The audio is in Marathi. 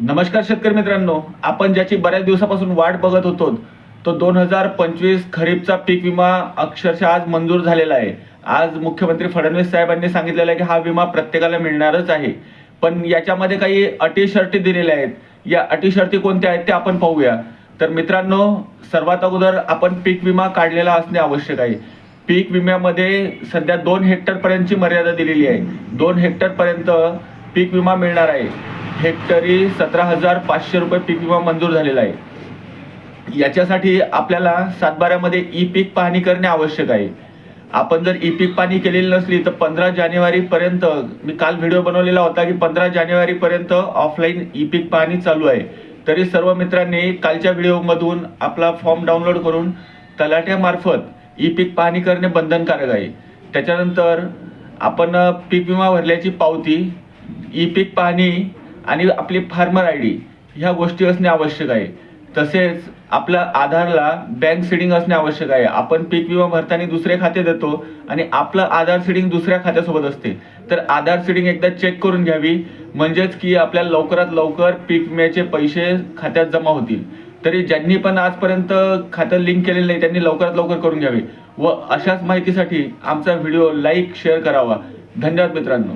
नमस्कार शेतकरी मित्रांनो आपण ज्याची बऱ्याच दिवसापासून वाट बघत होतो तो दोन हजार पंचवीस खरीपचा पीक विमा अक्षरशः आज मंजूर झालेला आहे. आज मुख्यमंत्री फडणवीस साहेबांनी सांगितलेलं आहे की हा विमा प्रत्येकाला मिळणारच आहे. पण याच्यामध्ये काही अटी शर्ती दिलेल्या आहेत. या अटी शर्ती कोणत्या आहेत ते आपण पाहूया. तर मित्रांनो सर्वात अगोदर आपण पीक विमा काढलेला असणे आवश्यक आहे. पीक विम्यामध्ये सध्या दोन हेक्टरपर्यंतची मर्यादा दिलेली आहे. दोन हेक्टरपर्यंत पीक विमा मिळणार आहे. हेक्टरी सतरा हजार पाचशे रुपये पीक विमा मंजूर झालेला आहे. याच्यासाठी आपल्याला सातबाऱ्यामध्ये ई पीक पाहणी करणे आवश्यक आहे. आपण जर ई पीक पाहणी केलेली नसली तर पंधरा जानेवारीपर्यंत मी काल व्हिडिओ बनवलेला होता की पंधरा जानेवारीपर्यंत ऑफलाईन ई पीक पाहणी चालू आहे. तरी सर्व मित्रांनी कालच्या व्हिडिओमधून आपला फॉर्म डाउनलोड करून तलाट्यामार्फत ई पीक पाहणी करणे बंधनकारक आहे. त्याच्यानंतर आपण पीक विमा भरल्याची पावती ई पीक पाहणी आणि आपली फार्मर आय डी ह्या गोष्टी असणे आवश्यक आहे. तसेच आपल्या आधारला बँक सिडिंग असणे आवश्यक आहे. आपण पीक विमा भरताना दुसरे खाते देतो आणि आपलं आधार सिडिंग दुसऱ्या खात्यासोबत असते. तर आधार सिडिंग एकदा चेक करून घ्यावी. म्हणजेच की आपल्याला लवकरात लवकर पीक विम्याचे पैसे खात्यात जमा होतील. तरी ज्यांनी पण आजपर्यंत खातं लिंक केलेलं नाही त्यांनी लवकरात लवकर करून घ्यावे. व अशाच माहितीसाठी आमचा व्हिडिओ लाईक शेअर करावा. धन्यवाद मित्रांनो.